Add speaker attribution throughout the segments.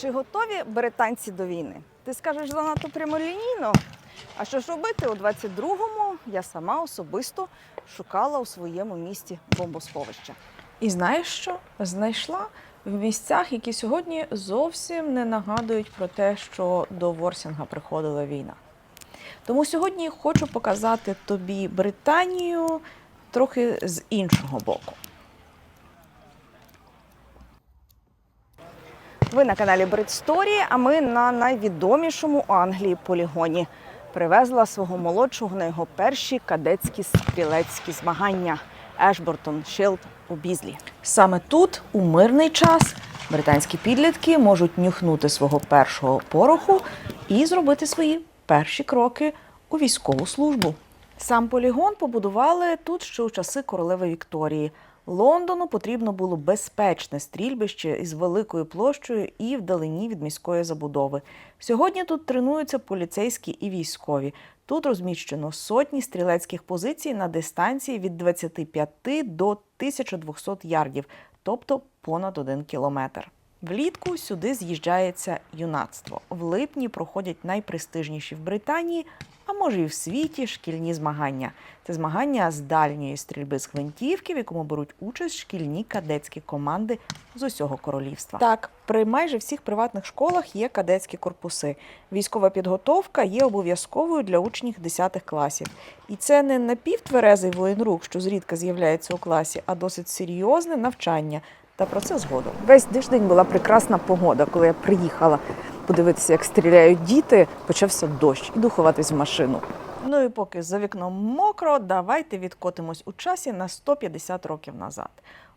Speaker 1: Чи готові британці до війни? Ти скажеш занадто прямолінійно. А що ж робити? У 22-му я сама особисто шукала у своєму місті бомбосховище.
Speaker 2: І знаєш що? Знайшла в місцях, які сьогодні зовсім не нагадують про те, що до Ворсінга приходила війна. Тому сьогодні хочу показати тобі Британію трохи з іншого боку.
Speaker 1: Ви на каналі Бритсторії, а ми на найвідомішому Англії полігоні. Привезла свого молодшого на його перші кадетські стрілецькі змагання Ешбортон Шилд у Бізлі.
Speaker 2: Саме тут, у мирний час, британські підлітки можуть нюхнути свого першого пороху і зробити свої перші кроки у військову службу.
Speaker 1: Сам полігон побудували тут ще у часи королеви Вікторії. Лондону потрібно було безпечне стрільбище із великою площею і вдалині від міської забудови. Сьогодні тут тренуються поліцейські і військові. Тут розміщено сотні стрілецьких позицій на дистанції від 25 до 1200 ярдів, тобто понад один кілометр. Влітку сюди з'їжджається юнацтво. В липні проходять найпрестижніші в Британії, а може і в світі шкільні змагання. Це змагання з дальньої стрільби з гвинтівки, в якому беруть участь шкільні кадетські команди з усього королівства. Так, при майже всіх приватних школах є кадетські корпуси. Військова підготовка є обов'язковою для учнів 10 класів. І це не напівтверезий воєнрук, що зрідка з'являється у класі, а досить серйозне навчання. Та про це згодом. Весь тиждень була прекрасна погода, коли я приїхала подивитися, як стріляють діти, почався дощ. Іду ховатись в машину. Ну і поки за вікном мокро, давайте відкотимось у часі на 150 років назад.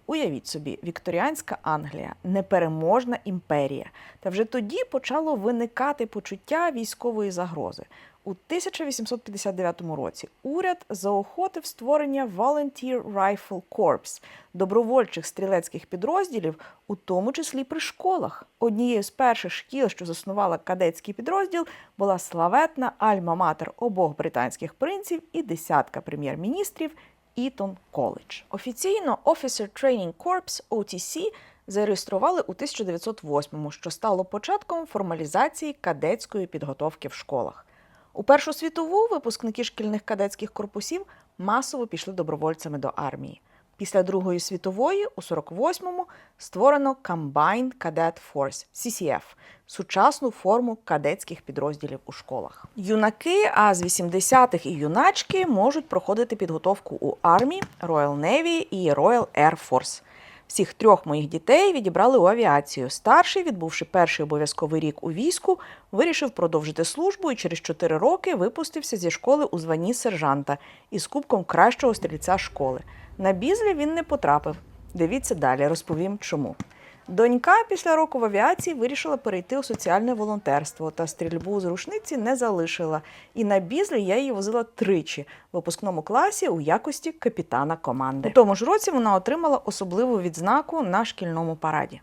Speaker 1: Уявіть собі, вікторіанська Англія непереможна імперія. Та вже тоді почало виникати почуття військової загрози. У 1859 році уряд заохотив створення Volunteer Rifle Corps – добровольчих стрілецьких підрозділів, у тому числі при школах. Однією з перших шкіл, що заснувала кадетський підрозділ, була славетна альма-матер обох британських принців і десятка прем'єр-міністрів Ітон Коледж. Офіційно Officer Training Corps OTC зареєстрували у 1908-му, що стало початком формалізації кадетської підготовки в школах. У Першу світову випускники шкільних кадетських корпусів масово пішли добровольцями до армії. Після Другої світової, у 48-му, створено Combined Cadet Force – CCF – сучасну форму кадетських підрозділів у школах. Юнаки, а з 80-х і юначки можуть проходити підготовку у армії, Royal Navy і Royal Air Force. Всіх трьох моїх дітей відібрали у авіацію. Старший, відбувши перший обов'язковий рік у війську, вирішив продовжити службу і через 4 роки випустився зі школи у званні сержанта із кубком кращого стрільця школи. На бізлі він не потрапив. Дивіться далі, розповім чому. Донька після року в авіації вирішила перейти у соціальне волонтерство та стрільбу з рушниці не залишила. І на бізлі я її возила тричі в випускному класі у якості капітана команди. У тому ж році вона отримала особливу відзнаку на шкільному параді.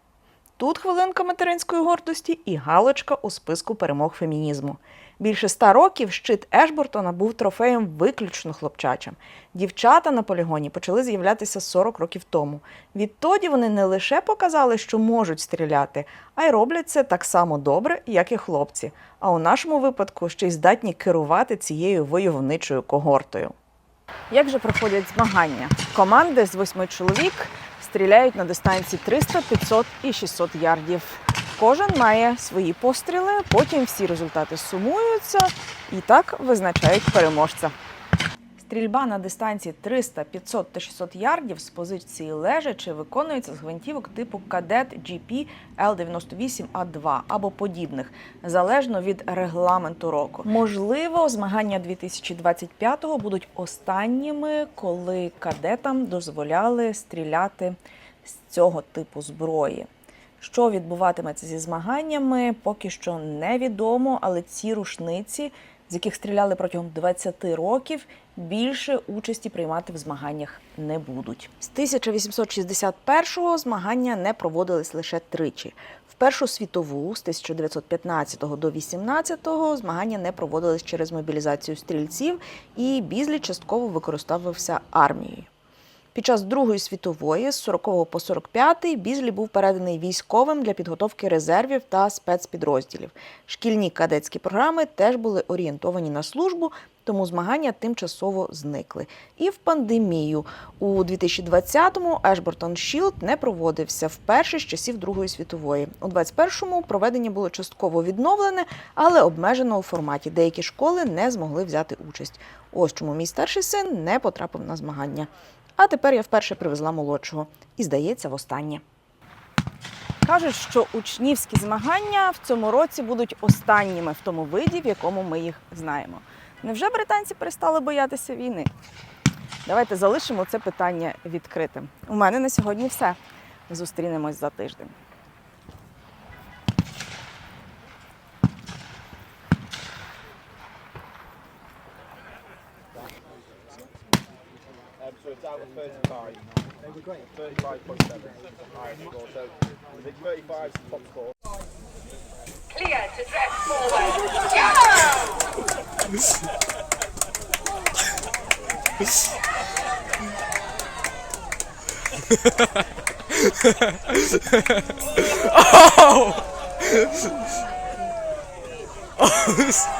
Speaker 1: Тут хвилинка материнської гордості і галочка у списку перемог фемінізму. Більше ста років щит Ешбортона був трофеєм виключно хлопчачим. Дівчата на полігоні почали з'являтися 40 років тому. Відтоді вони не лише показали, що можуть стріляти, а й роблять це так само добре, як і хлопці. А у нашому випадку ще й здатні керувати цією войовничою когортою. Як же проходять змагання? Команди з восьми чоловік стріляють на дистанції 300, 500 і 600 ярдів. Кожен має свої постріли, потім всі результати сумуються і так визначають переможця. Стрільба на дистанції 300, 500 та 600 ярдів з позиції лежачи виконується з гвинтівок типу Кадет GP L98A2 або подібних, залежно від регламенту року. Можливо, змагання 2025-го будуть останніми, коли кадетам дозволяли стріляти з цього типу зброї. Що відбуватиметься зі змаганнями, поки що невідомо, але ці рушниці, з яких стріляли протягом 20 років, більше участі приймати в змаганнях не будуть. З 1861-го змагання не проводились лише тричі. В Першу світову з 1915 до 18-го змагання не проводились через мобілізацію стрільців, і Бізлі частково використовувався армією. Під час Другої світової з 40 по 45 Бізлі був переданий військовим для підготовки резервів та спецпідрозділів. Шкільні кадетські програми теж були орієнтовані на службу, тому змагання тимчасово зникли. І в пандемію у 2020-му Ешбортон Шілд не проводився вперше з часів Другої світової. У 21-му проведення було частково відновлене, але обмежено у форматі. Деякі школи не змогли взяти участь. Ось чому мій старший син не потрапив на змагання. А тепер я вперше привезла молодшого. І здається, востаннє.
Speaker 2: Кажуть, що учнівські змагання в цьому році будуть останніми в тому виді, в якому ми їх знаємо. Невже британці перестали боятися війни? Давайте залишимо це питання відкритим. У мене на сьогодні все. Зустрінемось за тиждень.
Speaker 3: down with 35. They were great. 35.7. Alright, so the 35 top score.
Speaker 4: Clear to dress forward. oh! oh!